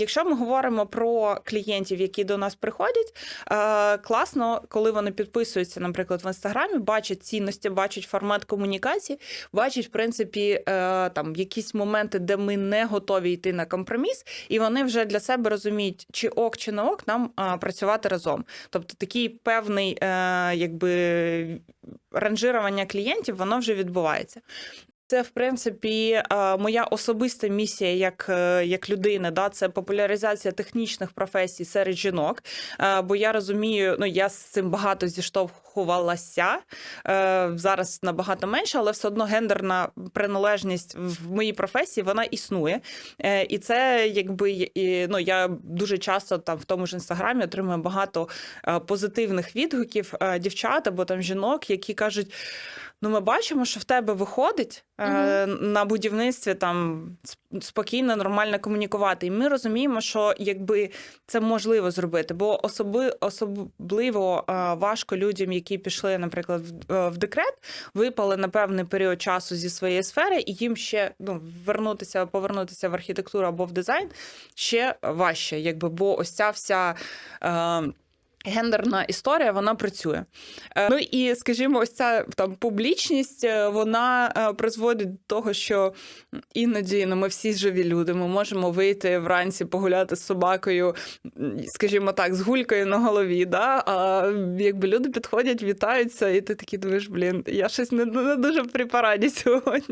Якщо ми говоримо про клієнтів, які до нас приходять, е, класно, коли вони підписуються, наприклад, в інстаграмі, бачать цінності, бачать формат комунікації, бачать, в принципі, е, там якісь моменти, де ми не готові йти на компроміс, і вони вже для себе розуміють, чи ок, чи не ок нам е, працювати разом. Тобто такий певний, якби ранжирування клієнтів, воно вже відбувається. Це, в принципі, моя особиста місія як, е, як людини. Да, це популяризація технічних професій серед жінок. Е, Бо я розумію, ну я з цим багато зіштовхувалася е, зараз набагато менше, але все одно гендерна приналежність в моїй професії вона існує. І це якби ну, я дуже часто там в тому ж інстаграмі отримую багато позитивних відгуків дівчат або там жінок, які кажуть. Ну, ми бачимо, що в тебе виходить е, на будівництві там спокійно, нормально комунікувати. І ми розуміємо, що якби це можливо зробити, бо особи, особливо е, важко людям, які пішли, наприклад, в, е, в декрет, випали на певний період часу зі своєї сфери, і їм ще ну, вернутися, повернутися в архітектуру або в дизайн ще важче, якби, бо ось ця вся. Е, Гендерна історія вона працює. Е, Ну і скажімо, ось ця там публічність е, вона е, призводить до того, що іноді ну, ми всі живі люди. Ми можемо вийти вранці погуляти з собакою, скажімо так, з гулькою на голові. Да? А якби люди підходять, вітаються, і ти такий думаєш, блін, я щось не, не дуже при параді сьогодні.